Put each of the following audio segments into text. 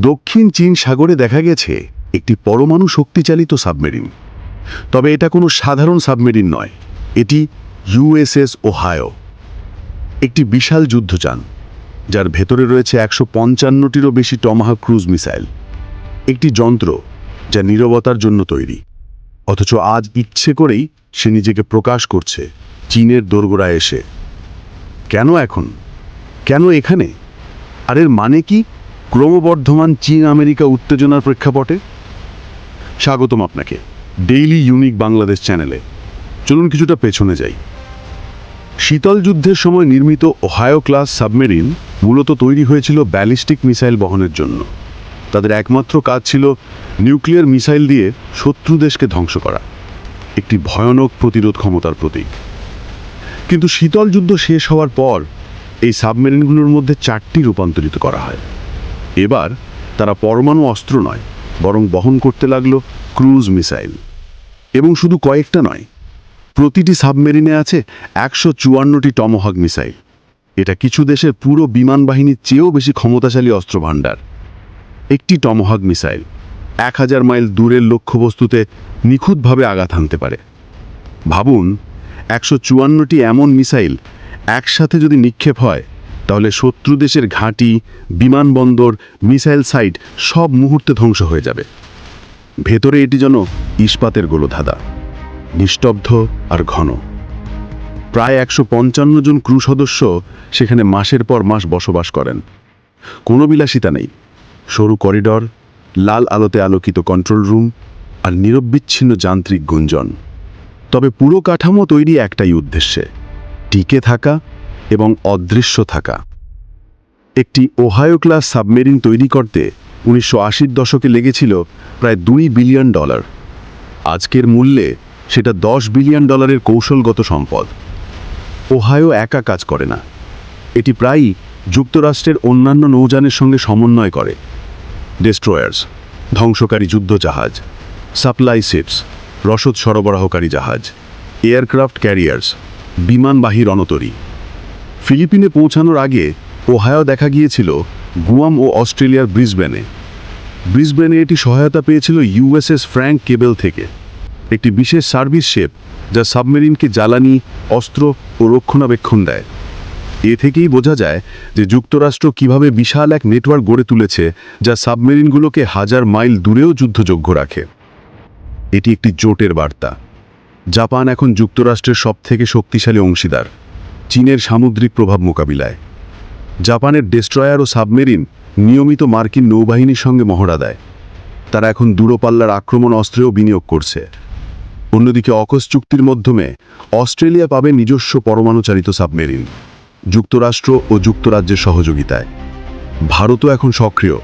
দক্ষিণ চীন সাগরে দেখা গেছে একটি পরমাণু শক্তিচালিত সাবমেরিন। তবে এটা কোনো সাধারণ সাবমেরিন নয়, এটি ইউএসএস ওহায়ো। একটি বিশাল যুদ্ধযান, যার ভেতরে রয়েছে একশো পঞ্চান্নটিরও বেশি টমাহা ক্রুজ মিসাইল। একটি যন্ত্র যা নীরবতার জন্য তৈরি। অথচ আজ ইচ্ছে করেই সে নিজেকে প্রকাশ করছে চীনের দোরগোড়ায় এসে। কেন এখন? কেন এখানে? আর এর মানে কি? ক্রমবর্ধমান চীন আমেরিকা উত্তেজনার প্রেক্ষাপটে স্বাগতম আপনাকে ডেইলি ইউনিক বাংলাদেশ চ্যানেলে। চলুন কিছুটা পেছনে যাই। শীতল যুদ্ধের সময় নির্মিত ওহায়ো ক্লাস সাবমেরিন মূলত তৈরি হয়েছিল ব্যালিস্টিক মিসাইল বহনের জন্য। তাদের একমাত্র কাজ ছিল নিউক্লিয়ার মিসাইল দিয়ে শত্রু দেশকে ধ্বংস করা, একটি ভয়ানক প্রতিরোধ ক্ষমতার প্রতীক। কিন্তু শীতল যুদ্ধ শেষ হওয়ার পর এই সাবমেরিনগুলোর মধ্যে চারটি রূপান্তরিত করা হয়। এবার তারা পরমাণু অস্ত্র নয়, বরং বহন করতে লাগল ক্রুজ মিসাইল। এবং শুধু কয়েকটা নয়, প্রতিটি সাবমেরিনে আছে একশো চুয়ান্নটি টমহক মিসাইল। এটা কিছু দেশের পুরো বিমান বাহিনীর চেয়েও বেশি ক্ষমতাশালী অস্ত্র ভাণ্ডার একটি টমহক মিসাইল এক হাজার মাইল দূরের লক্ষ্যবস্তুতে নিখুঁতভাবে আঘাত হানতে পারে। ভাবুন, একশো চুয়ান্নটি এমন মিসাইল একসাথে যদি নিক্ষেপ হয় তাহলে শত্রু দেশের ঘাঁটি বিমানবন্দর মিসাইল সাইট সব মুহূর্তে ধ্বংস হয়ে যাবে। ভেতরে এটি যেন ইস্পাতের গোলধাঁধা, নিস্তব্ধ আর ঘন। প্রায় একশো পঞ্চান্ন জন ক্রু সদস্য সেখানে মাসের পর মাস বসবাস করেন। কোনো বিলাসিতা নেই। সরু করিডর, লাল আলোতে আলোকিত কন্ট্রোল রুম আর নিরবিচ্ছিন্ন যান্ত্রিক গুঞ্জন। তবে পুরো কাঠামো তৈরি একটাই উদ্দেশ্যে, টিকে থাকা এবং অদৃশ্য থাকা। একটি ওহায়ো ক্লাস সাবমেরিন তৈরি করতে উনিশশো দশকে লেগেছিল প্রায় দুই বিলিয়ন ডলার। আজকের মূল্যে সেটা দশ বিলিয়ন ডলারের কৌশলগত সম্পদ। ওহায়ো একা কাজ করে না। এটি প্রায়ই যুক্তরাষ্ট্রের অন্যান্য নৌযানের সঙ্গে সমন্বয় করে। ডেস্ট্রয়ার্স, ধ্বংসকারী যুদ্ধজাহাজ, সাপ্লাই শিপস, রসদ সরবরাহকারী জাহাজ, এয়ারক্রাফট ক্যারিয়ার্স, বিমানবাহী রণতরী। ফিলিপিনে পৌঁছানোর আগে ওহায়ো দেখা গিয়েছিল গুয়াম ও অস্ট্রেলিয়ার ব্রিসবেনে। ব্রিসবেনে এটি সহায়তা পেয়েছিল ইউএসএস ফ্র্যাঙ্ক কেবেল থেকে। একটি বিশেষ সার্ভিস শেপ যা সাবমেরিনকে জ্বালানি, অস্ত্র ও রক্ষণাবেক্ষণ দেয়। এ থেকেই বোঝা যায় যে যুক্তরাষ্ট্র কীভাবে বিশাল এক নেটওয়ার্ক গড়ে তুলেছে যা সাবমেরিনগুলোকে হাজার মাইল দূরেও যুদ্ধযোগ্য রাখে। এটি একটি জোটের বার্তা। জাপান এখন যুক্তরাষ্ট্রের সবথেকে শক্তিশালী অংশীদার। চীনের সামুদ্রিক প্রভাব মোকাবিলায়। জাপানের ডেস্ট্রয়ার ও সাবমেরিন নিয়মিত মার্কিন নৌবাহিনীর সঙ্গে মহড়া দেয়। তারা এখন দূরপাল্লার আক্রমণ অস্ত্রেও বিনিয়োগ করছে। অন্যদিকে অকস চুক্তির মাধ্যমে অস্ট্রেলিয়া পাবে নিজস্ব পরমাণুচালিত সাবমেরিন, যুক্তরাষ্ট্র ও যুক্তরাজ্যের সহযোগিতায়। ভারতও এখন সক্রিয়।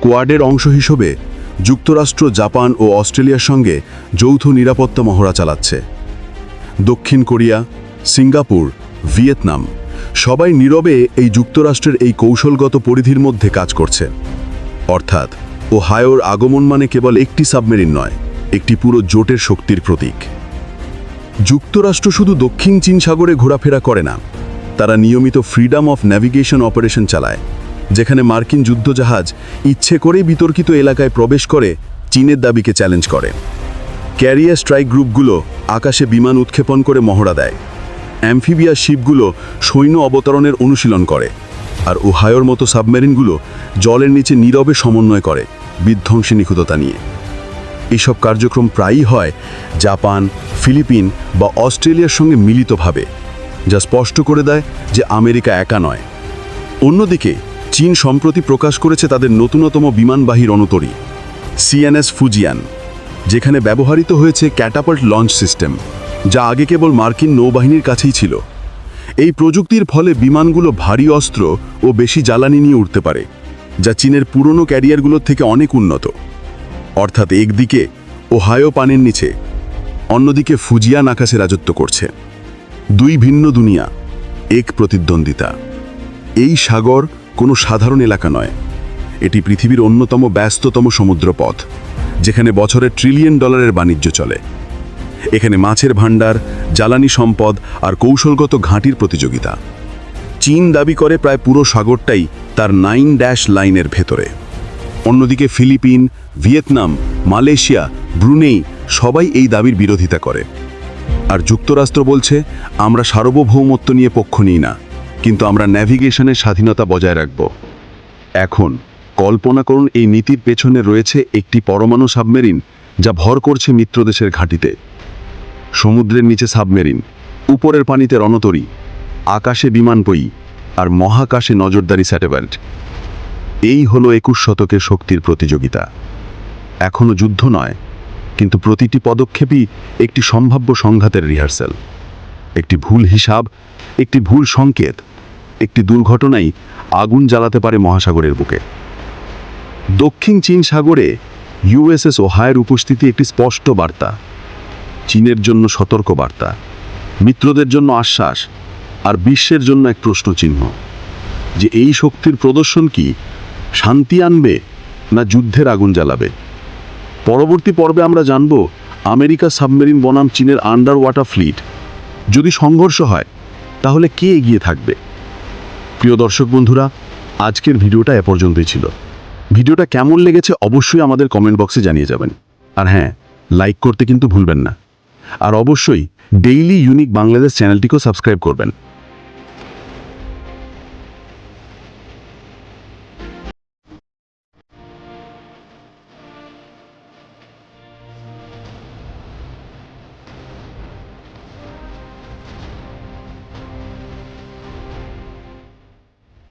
কোয়াডের অংশ হিসেবে যুক্তরাষ্ট্র, জাপান ও অস্ট্রেলিয়ার সঙ্গে যৌথ নিরাপত্তা মহড়া চালাচ্ছে। দক্ষিণ কোরিয়া, সিঙ্গাপুর ভিয়েতনাম। সবাই নীরবে এই যুক্তরাষ্ট্রের এই কৌশলগত পরিধির মধ্যে কাজ করছে। অর্থাৎ ও হায়োর আগমন মানে কেবল একটি সাবমেরিন নয়, একটি পুরো জোটের শক্তির প্রতীক। যুক্তরাষ্ট্র শুধু দক্ষিণ চীন সাগরে ঘোরাফেরা করে না, তারা নিয়মিত ফ্রিডম অফ ন্যাভিগেশন অপারেশন চালায়, যেখানে মার্কিন যুদ্ধজাহাজ ইচ্ছে করেই বিতর্কিত এলাকায় প্রবেশ করে চীনের দাবিকে চ্যালেঞ্জ করে। ক্যারিয়ার স্ট্রাইক গ্রুপগুলো আকাশে বিমান উৎক্ষেপণ করে মহড়া দেয়। অ্যামফিবিয়া শিপগুলো সৈন্য অবতরণের অনুশীলন করে, আর ওহায়োর মতো সাবমেরিনগুলো জলের নিচে নীরবে সমন্বয় করে বিধ্বংসী নিখুঁততা নিয়ে। এসব কার্যক্রম প্রায়ই হয় জাপান, ফিলিপিন বা অস্ট্রেলিয়ার সঙ্গে মিলিতভাবে, যা স্পষ্ট করে দেয় যে আমেরিকা একা নয়। অন্যদিকে, চীন সম্প্রতি প্রকাশ করেছে তাদের নতুনতম বিমানবাহী রণতরী, সিএনএস ফুজিয়ান, যেখানে ব্যবহৃত হয়েছে ক্যাটাপাল্ট লঞ্চ সিস্টেম। যা আগে কেবল মার্কিন নৌবাহিনীর কাছেই ছিল। এই প্রযুক্তির ফলে বিমানগুলো ভারী অস্ত্র ও বেশি জ্বালানি নিয়ে উঠতে পারে, যা চীনের পুরনো ক্যারিয়ারগুলোর থেকে অনেক উন্নত। অর্থাৎ একদিকে ওহায়ো পানের নিচে, অন্যদিকে ফুজিয়ান আকাশে রাজত্ব করছে। দুই ভিন্ন দুনিয়া, এক প্রতিদ্বন্দ্বিতা। এই সাগর কোনো সাধারণ এলাকা নয়, এটি পৃথিবীর অন্যতম ব্যস্ততম সমুদ্রপথ, যেখানে বছরে ট্রিলিয়ন ডলারের বাণিজ্য চলে। এখানে মাছের ভাণ্ডার, জ্বালানি সম্পদ আর কৌশলগত ঘাঁটির প্রতিযোগিতা। চীন দাবি করে প্রায় পুরো সাগরটাই তার নাইন ড্যাশ লাইনের ভেতরে। অন্যদিকে ফিলিপিন, ভিয়েতনাম, মালয়েশিয়া, ব্রুনেই সবাই এই দাবির বিরোধিতা করে। আর যুক্তরাষ্ট্র বলছে, আমরা সার্বভৌমত্ব নিয়ে পক্ষ নিই না, কিন্তু আমরা ন্যাভিগেশনের স্বাধীনতা বজায় রাখব। এখন কল্পনা করুন, এই নীতির পেছনে রয়েছে একটি পরমাণু সাবমেরিন যা ভর করছে মিত্রদেশের ঘাঁটিতে। সমুদ্রের নিচে সাবমেরিন, উপরের পানিতে রণতরী, আকাশে বিমানপয়ী আর মহাকাশে নজরদারি স্যাটেলাইট। এই হলো একুশ শতকের শক্তির প্রতিযোগিতা। এখনও যুদ্ধ নয়, কিন্তু প্রতিটি পদক্ষেপই একটি সম্ভাব্য সংঘাতের রিহার্সাল। একটি ভুল হিসাব, একটি ভুল সংকেত, একটি দুর্ঘটনাই আগুন জ্বালাতে পারে মহাসাগরের বুকে। দক্ষিণ চীন সাগরে ইউএসএস ওহায়ের উপস্থিতি একটি স্পষ্ট বার্তা। চীনের জন্য সতর্ক বার্তা মিত্রদের জন্য আশ্বাস আর বিশ্বের জন্য এক প্রশ্নচিহ্ন, যে এই শক্তির প্রদর্শন কি শান্তি আনবে না যুদ্ধের আগুন জ্বালাবে? পরবর্তী পর্বে আমরা জানব আমেরিকা সাবমেরিন বনাম চীনের আন্ডার ওয়াটার ফ্লিট। যদি সংঘর্ষ হয়, তাহলে কে এগিয়ে থাকবে? প্রিয় দর্শক বন্ধুরা, আজকের ভিডিওটা এ পর্যন্তই ছিল। ভিডিওটা কেমন লেগেছে অবশ্যই আমাদের কমেন্ট বক্সে জানিয়ে যাবেন। আর হ্যাঁ লাইক করতে কিন্তু ভুলবেন না। আর অবশ্যই ডেইলি ইউনিক বাংলাদেশ চ্যানেলটিকেও সাবস্ক্রাইব করবেন।